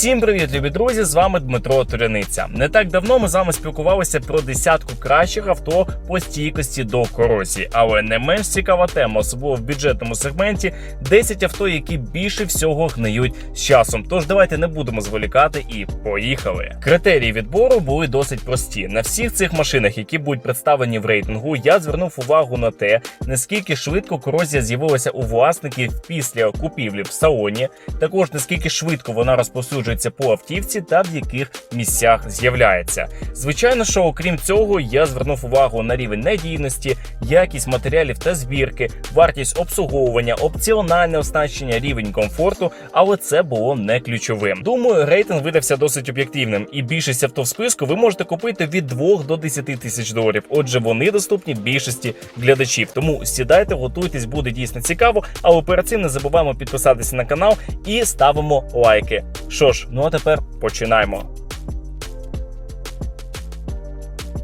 Всім привіт, любі друзі! З вами Дмитро Туряниця. Не так давно ми з вами спілкувалися про десятку кращих авто по стійкості до корозії. Але не менш цікава тема, особливо в бюджетному сегменті, 10 авто, які більше всього гниють з часом. Тож давайте не будемо зволікати і поїхали. Критерії відбору були досить прості. На всіх цих машинах, які будуть представлені в рейтингу, я звернув увагу на те, наскільки швидко корозія з'явилася у власників після купівлі в салоні, також наскільки швидко вона розповсюджується по автівці та в яких місцях з'являється. Звичайно, що окрім цього, я звернув увагу на рівень надійності, якість матеріалів та збірки, вартість обслуговування, опціональне оснащення, рівень комфорту, але це було не ключовим. Думаю, рейтинг видався досить об'єктивним, і більшість авто в списку ви можете купити від 2 до 10 тисяч доларів. Отже, вони доступні більшості глядачів. Тому сідайте, готуйтесь, буде дійсно цікаво. Але перед цим не забуваємо підписатися на канал і ставимо лайки. Що ж, ну а тепер починаємо.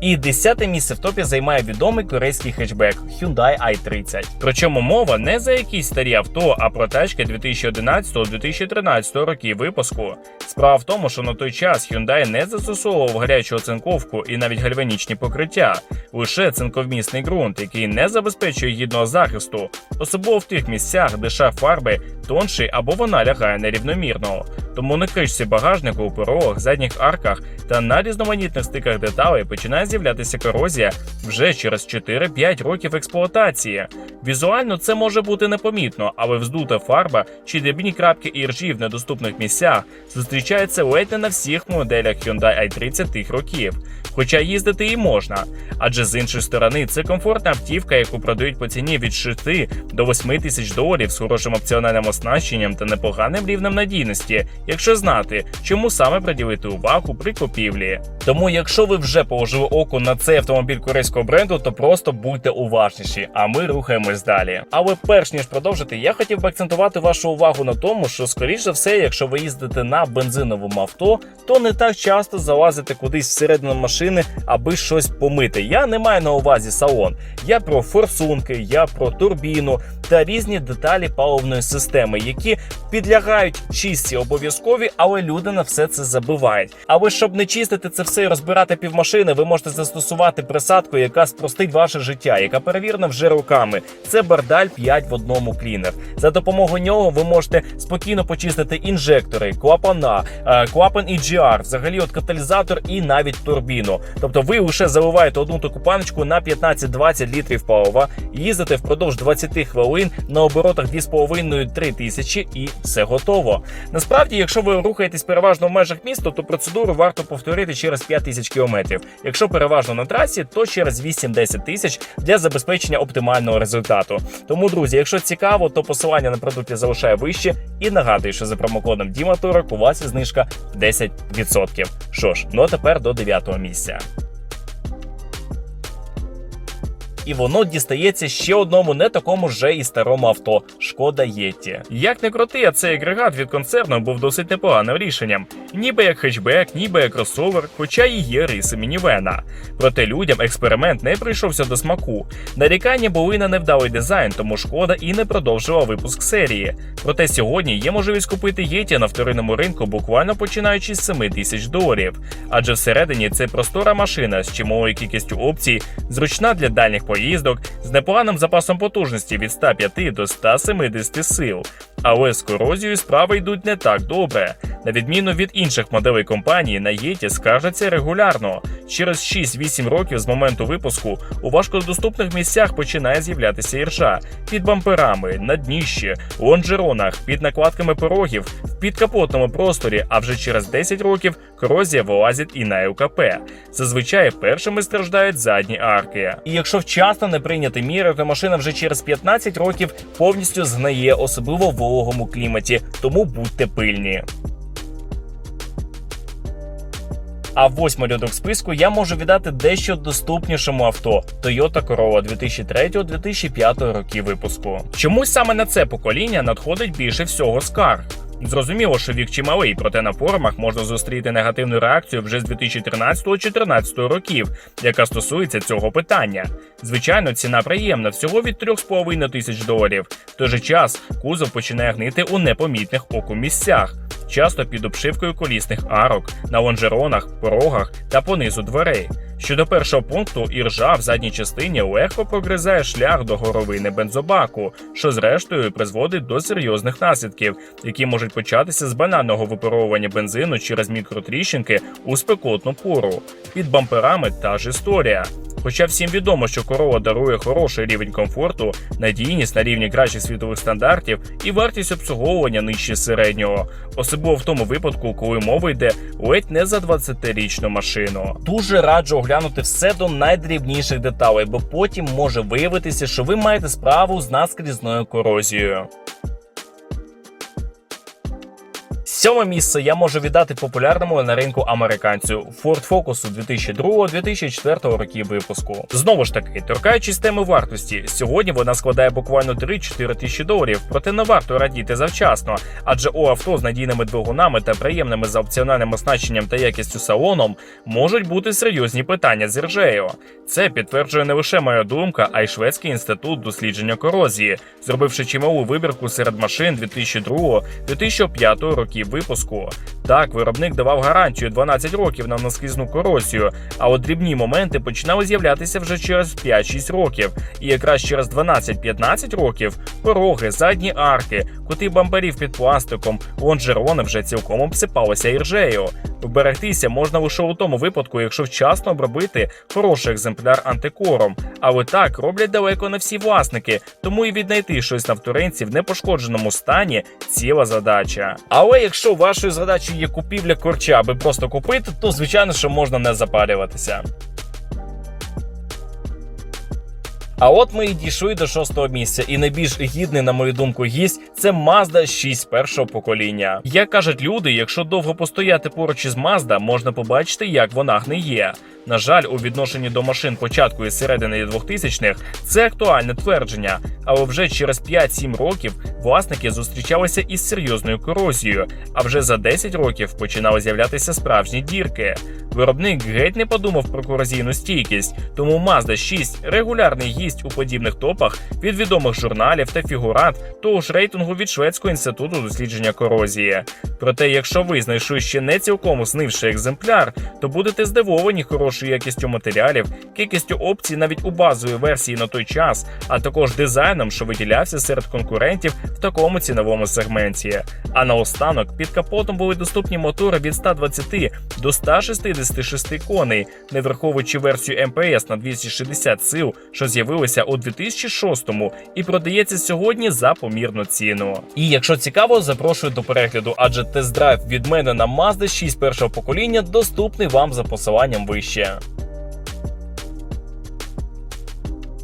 І десяте місце в топі займає відомий корейський хетчбек Hyundai i30. Причому мова не за якісь старі авто, а про тачки 2011-2013 років випуску. Справа в тому, що на той час Hyundai не застосовував гарячу оцинковку і навіть гальванічні покриття, лише цинковмісний ґрунт, який не забезпечує гідного захисту, особливо в тих місцях, де шар фарби тонший або вона лягає нерівномірно. Тому на кришці багажнику, у порогах, задніх арках та на різноманітних стиках деталей починає з'являтися корозія вже через 4-5 років експлуатації. Візуально це може бути непомітно, але вздута фарба чи дрібні крапки іржі в недоступних місцях зустрічаються ледь не на всіх моделях Hyundai i30 тих років. Хоча їздити і можна. Адже з іншої сторони це комфортна автівка, яку продають по ціні від 6 до 8 тисяч доларів з хорошим опціональним оснащенням та непоганим рівнем надійності, якщо знати, чому саме приділити увагу при купівлі. Тому, якщо ви вже положили око на цей автомобіль корейського бренду, то просто будьте уважніші, а ми рухаємось далі. Але перш ніж продовжити, я хотів би акцентувати вашу увагу на тому, що скоріш за все, якщо ви їздите на бензиновому авто, то не так часто залазите кудись всередину машини, аби щось помити. Я не маю на увазі салон. Я про форсунки, я про турбіну та різні деталі паливної системи, які підлягають чистці обов'язкові, але люди на все це забивають. Але щоб не чистити це все і розбирати півмашини, ви можете застосувати присадку, яка спростить ваше життя, яка перевірена вже роками. Це бардаль 5 в одному клінер. За допомогою нього ви можете спокійно почистити інжектори, клапана, е, клапан EGR, взагалі от каталізатор і навіть турбіну. Тобто ви лише заливаєте одну таку паночку на 15-20 літрів палива, їздите впродовж 20 хвилин на оборотах 2,5-3 тисячі і все готово. Насправді, якщо ви рухаєтесь переважно в межах міста, то процедуру варто повторити через 5 тисяч кілометрів. Якщо переважно на трасі, то через 8-10 тисяч для забезпечення оптимального результату. Тому, друзі, якщо цікаво, то посилання на продукти залишаю вище і нагадую, що за промокодом Діматорок у вас є знижка 10%. Що ж, ну а тепер до 9 місця. І воно дістається ще одному не такому вже і старому авто шкода Єті. Як не крути, а цей агрегат від концерну був досить непоганим рішенням, ніби як хетчбек, ніби як кросовер, хоча і є риси мінівена. Проте людям експеримент не прийшовся до смаку. Нарікання були на невдалий дизайн, тому шкода і не продовжила випуск серії. Проте сьогодні є можливість купити Єті на вторинному ринку буквально починаючи з 7 тисяч доларів. Адже всередині це простора машина з чималою кількістю опцій, зручна для дальніх поїздок, з непоганим запасом потужності від 105 до 170 сил. Але з корозією справи йдуть не так добре. На відміну від інших моделей компанії, на Єті скаржаться регулярно. Через 6-8 років з моменту випуску у важкодоступних місцях починає з'являтися іржа під бамперами, на дніщі, лонжеронах, під накладками порогів, в підкапотному просторі. А вже через 10 років корозія вилазить і на ЛКП. Зазвичай першими страждають задні арки. І якщо вчасно не прийняти міри, то машина вже через 15 років повністю згниє, особливо в вологому кліматі. Тому будьте пильні. А восьмий рядок списку я можу віддати дещо доступнішому авто Toyota Corolla 2003-2005 років випуску. Чомусь саме на це покоління надходить більше всього скарг. Зрозуміло, що вік чималий, проте на форумах можна зустріти негативну реакцію вже з 2013-2014 років, яка стосується цього питання. Звичайно, ціна приємна, всього від 3,5 тисяч доларів. В той же час кузов починає гнити у непомітних оку місцях, часто під обшивкою колісних арок, на лонжеронах, порогах та понизу дверей. Щодо першого пункту, іржа в задній частині легко прогризає шлях до горовини бензобаку, що зрештою призводить до серйозних наслідків, які можуть початися з банального випаровування бензину через мікротріщинки у спекотну пору. Під бамперами та ж історія. Хоча всім відомо, що корова дарує хороший рівень комфорту, надійність на рівні кращих світових стандартів і вартість обслуговування нижче середнього, особливо в тому випадку, коли мова йде ледь не за 20-річну машину. Дуже раджу оглянути все до найдрібніших деталей, бо потім може виявитися, що ви маєте справу з наскрізною корозією. Сьоме місце я можу віддати популярному на ринку американцю Ford Focus 2002-2004 років випуску. Знову ж таки, торкаючись теми вартості, сьогодні вона складає буквально 3-4 тисячі доларів, проте не варто радіти завчасно, адже у авто з надійними двигунами та приємними за опціональним оснащенням та якістю салоном можуть бути серйозні питання з іржею. Це підтверджує не лише моя думка, а й шведський інститут дослідження корозії, зробивши чималу вибірку серед машин 2002-2005 років випуску. Так, виробник давав гарантію 12 років на наскрізну корозію, а от дрібні моменти починали з'являтися вже через 5-6 років, і якраз через 12-15 років пороги, задні арки, кути бамперів під пластиком, лонжерони вже цілком обсипалися іржею. Вберегтися можна лише у тому випадку, якщо вчасно обробити хороший екземпляр антикором. Але так роблять далеко не всі власники, тому і віднайти щось на вторинці в непошкодженому стані ціла задача. Але якщо вашою задачею є купівля корча, аби просто купити, то звичайно, що можна не запарюватися. А от ми і дійшли до шостого місця, і найбільш гідний, на мою думку, гість це Mazda 6 першого покоління. Як кажуть люди, якщо довго постояти поруч із Mazda, можна побачити, як вона гниє. На жаль, у відношенні до машин початку і середини 2000-х це актуальне твердження, але вже через 5-7 років власники зустрічалися із серйозною корозією, а вже за 10 років починали з'являтися справжні дірки. Виробник геть не подумав про корозійну стійкість, тому Mazda 6 регулярний гість у подібних топах від відомих журналів та фігурат того ж рейтингу від Шведського інституту дослідження корозії. Проте, якщо ви знайшли ще не цілком уснивший екземпляр, то будете здивовані хорошою якістю матеріалів, кількістю опцій навіть у базовій версії на той час, а також дизайном, що виділявся серед конкурентів в такому ціновому сегменті. А наостанок під капотом були доступні мотори від 120 до 166 коней, не враховуючи версію МПС на 260 сил, що з'явилася у 2006-му і продається сьогодні за помірну ціну. І якщо цікаво, запрошую до перегляду, адже тест-драйв від мене на Mazda 6 першого покоління доступний вам за посиланням вище. Yeah.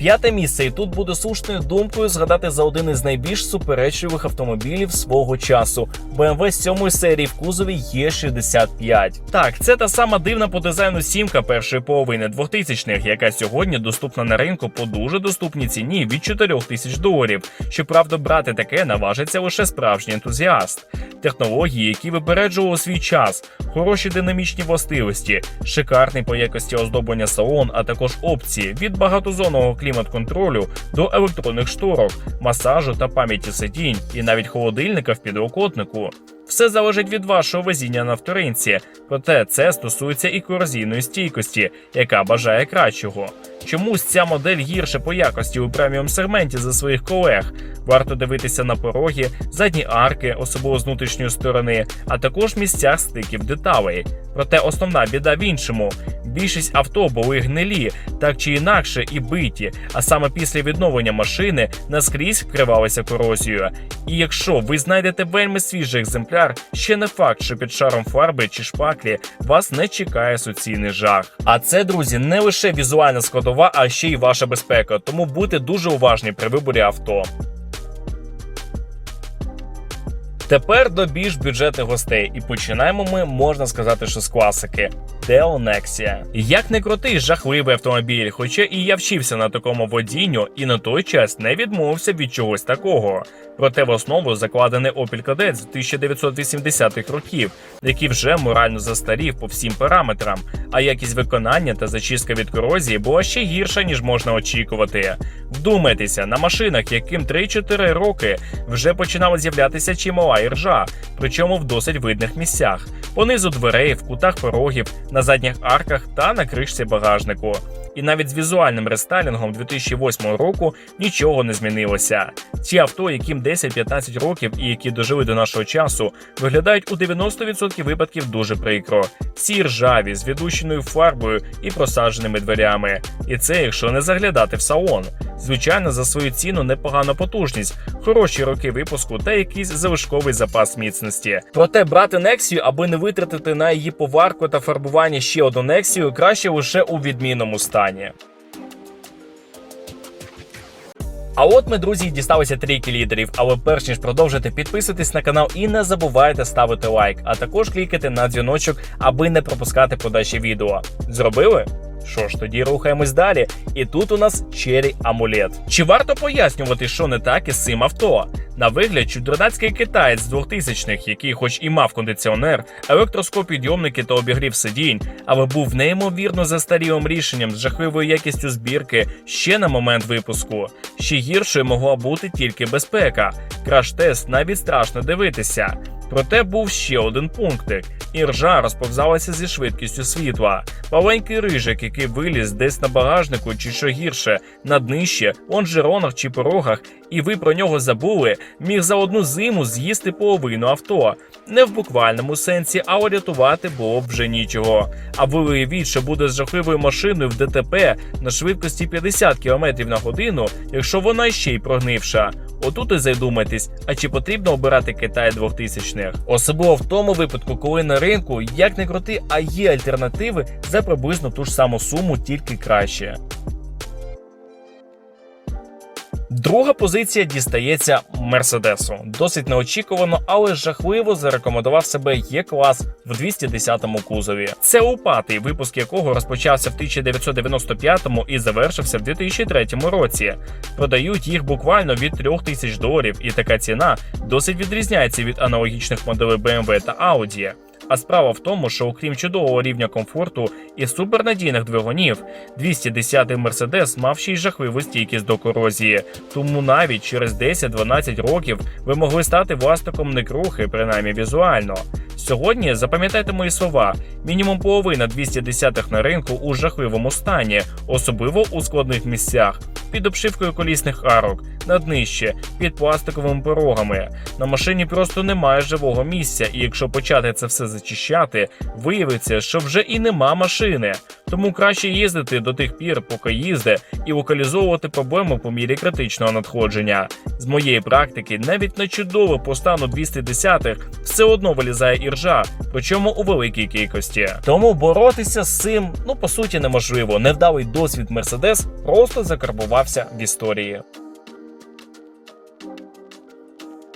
П'яте місце, і тут буде слушною думкою згадати за один із найбільш суперечливих автомобілів свого часу BMW 7 серії в кузові Е65. Так, це та сама дивна по дизайну сімка першої половини 2000-х, яка сьогодні доступна на ринку по дуже доступній ціні від 4 тисяч доларів. Щоправда, брати таке наважиться лише справжній ентузіаст. Технології, які випереджували свій час, хороші динамічні властивості, шикарний по якості оздоблення салон, а також опції від багатозонного клімат-контролю до електронних шторок, масажу та пам'яті сидінь, і навіть холодильника в підлокотнику. Все залежить від вашого везіння на вторинці, проте це стосується і корозійної стійкості, яка бажає кращого. Чомусь ця модель гірше по якості у преміум сегменті за своїх колег. Варто дивитися на пороги, задні арки, особливо з внутрішньої сторони, а також місцях стиків деталей. Проте основна біда в іншому: більшість авто були гнилі, так чи інакше, і биті, а саме після відновлення машини наскрізь вкривалися корозією. І якщо ви знайдете вельми свіжий екземпляр, ще не факт, що під шаром фарби чи шпаклі вас не чекає суцільний жах. А це, друзі, не лише візуальна складова, а ще й ваша безпека. Тому будьте дуже уважні при виборі авто. Тепер до більш бюджетних гостей, і починаємо ми, можна сказати, що з класики. Nexia. Як не крутий, жахливий автомобіль, хоча і я вчився на такому водінню, і на той час не відмовився від чогось такого. Проте в основу закладений Opel Kadett з 1980-х років, який вже морально застарів по всім параметрам, а якість виконання та зачистка від корозії була ще гірша, ніж можна очікувати. Вдумайтеся, на машинах, яким 3-4 роки вже починала з'являтися чимала іржа, причому в досить видних місцях, понизу дверей, в кутах порогів, на задніх арках та на кришці багажнику. І навіть з візуальним рестайлінгом 2008 року нічого не змінилося. Ці авто, яким 10-15 років і які дожили до нашого часу, виглядають у 90% випадків дуже прикро. Всі ржаві з відлущеною фарбою і просадженими дверями. І це якщо не заглядати в салон. Звичайно, за свою ціну непогана потужність, хороші роки випуску та якийсь залишковий запас міцності. Проте брати Нексію, аби не витратити на її поварку та фарбування ще одну Нексію, краще лише у відмінному стані. А от ми, друзі, дісталися трійки лідерів. Але перш ніж продовжити, підписуйтесь на канал і не забувайте ставити лайк, а також клікати на дзвіночок, аби не пропускати подальші відео. Зробили? Що ж, тоді рухаємось далі. І тут у нас Cherry Amulet. Чи варто пояснювати, що не так із цим авто? На вигляд, чудернацький китаєць з 2000-х, який, хоч і мав кондиціонер, електроскоп-підйомники та обігрів сидінь, але був неймовірно застарілим рішенням з жахливою якістю збірки ще на момент випуску. Ще гіршою могла бути тільки безпека. Краш-тест навіть страшно дивитися. Проте був ще один пунктик. Іржа розповзалася зі швидкістю світла. Маленький рижик, який виліз десь на багажнику, чи що гірше, на днище, лонжеронах чи порогах, і ви про нього забули, міг за одну зиму з'їсти половину авто. Не в буквальному сенсі, а урятувати було б вже нічого. А ви уявіть, що буде з жахливою машиною в ДТП на швидкості 50 км на годину, якщо вона ще й прогнивша. Отут і задумайтесь, а чи потрібно обирати Китай 2000-х? Особливо в тому випадку, коли на ринку, як не крути, а є альтернативи за приблизно ту ж саму суму, тільки краще. Друга позиція дістається Мерседесу. Досить неочікувано, але жахливо зарекомендував себе Є-клас в 210-му кузові. Це упатий, випуск якого розпочався в 1995-му і завершився в 2003 році. Продають їх буквально від 3000 доларів, і така ціна досить відрізняється від аналогічних моделей BMW та Audi. А справа в тому, що окрім чудового рівня комфорту і супернадійних двигунів, 210-й Мерседес мав ще й жахливу стійкість до корозії. Тому навіть через 10-12 років ви могли стати власником некрухи, принаймні візуально. Сьогодні запам'ятайте мої слова: мінімум половина 210-х на ринку у жахливому стані, особливо у складних місцях, під обшивкою колісних арок, на днище, під пластиковими порогами. На машині просто немає живого місця, і якщо почати це все зачищати, виявиться, що вже і нема машини. Тому краще їздити до тих пір, поки їзде, і локалізовувати проблему по мірі критичного надходження. З моєї практики, навіть на чудово по стану 210-х все одно вилізає іржа, причому у великій кількості. Тому боротися з цим, ну по суті, неможливо. Невдалий досвід Мерседес просто закарбувався в історії.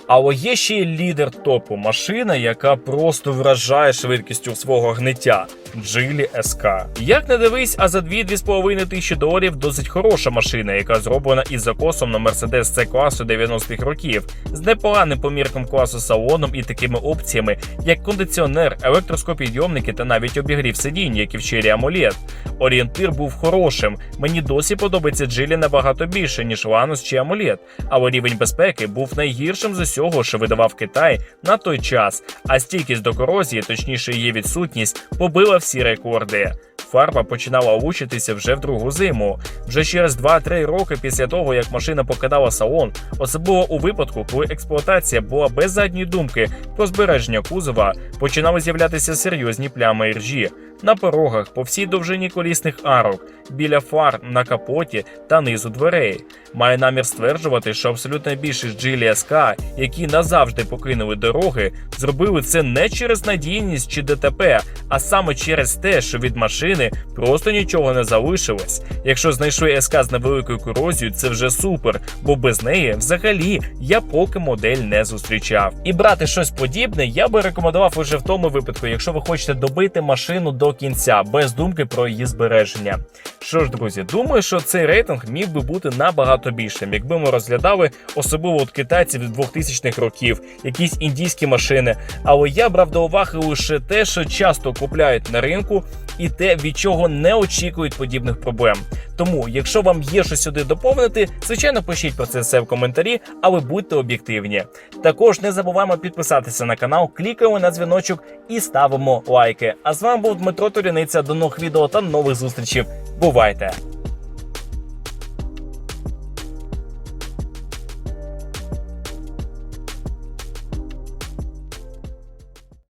Але є ще й лідер топу машина, яка просто вражає швидкістю свого гниття. Джилі СК. Як не дивись, а за 2-2,5 тисячі доларів досить хороша машина, яка зроблена із закосом на Mercedes C класу 90-х років, з непоганим помірком класу салоном і такими опціями, як кондиціонер, електроскопідйомники та навіть обігрів сидінь, як і в Cherry AMOLED. Орієнтир був хорошим. Мені досі подобається Джилі набагато більше, ніж Ланус чи AMOLED, але рівень безпеки був найгіршим з усього, що видавав Китай на той час, а стійкість до корозії, точніше її відсутність, побила всі рекорди. Фарба починала лучитися вже в другу зиму. Вже через 2-3 роки після того, як машина покидала салон, особливо у випадку, коли експлуатація була без задньої думки про збереження кузова, починали з'являтися серйозні плями іржі. на порогах, по всій довжині колісних арок, біля фар, на капоті та низу дверей. Має намір стверджувати, що абсолютна більшість Geely SK, які назавжди покинули дороги, зробили це не через надійність чи ДТП, а саме через те, що від машини просто нічого не залишилось. Якщо знайшли СК з невеликою корозією, це вже супер, бо без неї взагалі я поки модель не зустрічав. І брати щось подібне я би рекомендував лише в тому випадку, якщо ви хочете добити машину до кінця, без думки про її збереження. Що ж, друзі, думаю, що цей рейтинг міг би бути набагато більшим, якби ми розглядали особливо от китайців 2000-х років, якісь індійські машини. Але я брав до уваги лише те, що часто купляють на ринку, і те, від чого не очікують подібних проблем. Тому, якщо вам є що сюди доповнити, звичайно, пишіть про це все в коментарі, але будьте об'єктивні. Також не забуваємо підписатися на канал, клікаємо на дзвіночок і ставимо лайки. А з вами був Дмитро Туряниця. До нових відео та нових зустрічей. Бувайте!